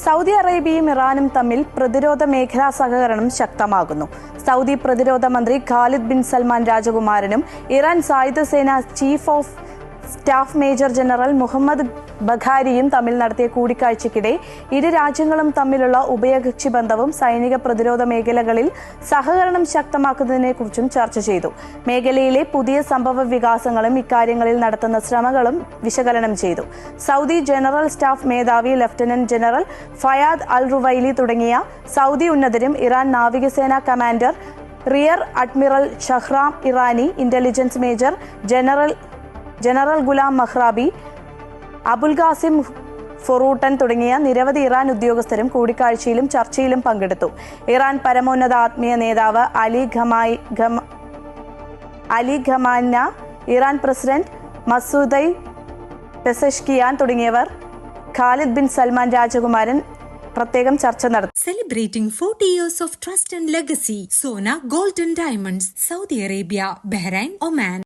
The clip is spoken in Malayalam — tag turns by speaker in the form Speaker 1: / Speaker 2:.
Speaker 1: സൗദി അറേബ്യയും ഇറാനും തമ്മിൽ പ്രതിരോധ മേഖലാ സഹകരണം ശക്തമാകുന്നു. സൗദി പ്രതിരോധ മന്ത്രി ഖാലിദ് ബിൻ സൽമാൻ രാജകുമാരനും ഇറാൻ സായുധ സേന chief of staff major general Mohammad ബഖാരിയും തമ്മിൽ നടത്തിയ കൂടിക്കാഴ്ചയ്ക്കിടെ ഇരു രാജ്യങ്ങളും തമ്മിലുള്ള ഉഭയകക്ഷി ബന്ധവും സൈനിക പ്രതിരോധ മേഖലകളിൽ സഹകരണം ശക്തമാക്കുന്നതിനെക്കുറിച്ചും ചർച്ച ചെയ്തു. മേഖലയിലെ പുതിയ സംഭവ വികാസങ്ങളും ഇക്കാര്യങ്ങളിൽ നടത്തുന്ന ശ്രമങ്ങളും വിശകലനം ചെയ്തു. സൗദി ജനറൽ സ്റ്റാഫ് മേധാവി lieutenant general Fayyad al Ruwaili തുടങ്ങിയ സൗദി ഉന്നതരും ഇറാൻ നാവികസേന commander rear admiral Shahram Irani intelligence major general general Gholam Mahrabi Abul Qasim Forootan തുടങ്ങിയ നിരവധി ഇറാൻ ഉദ്യോഗസ്ഥരും കൂടിക്കാഴ്ചയിലും ചർച്ചയിലും പങ്കെടുത്തു ഇറാൻ പരമോന്നത ആത്മീയ നേതാവ് Ali Khamenei Ali Khamenei Iran president Masoud Pezeshkian തുടങ്ങിയവർ ഖാലിദ് ബിൻ സൽമാൻ രാജകുമാരൻ പ്രത്യേകം ചർച്ച നടത്തി
Speaker 2: Celebrating 40 years of trust and legacy, Sona Golden Diamonds, Saudi Arabia, Bahrain, Oman.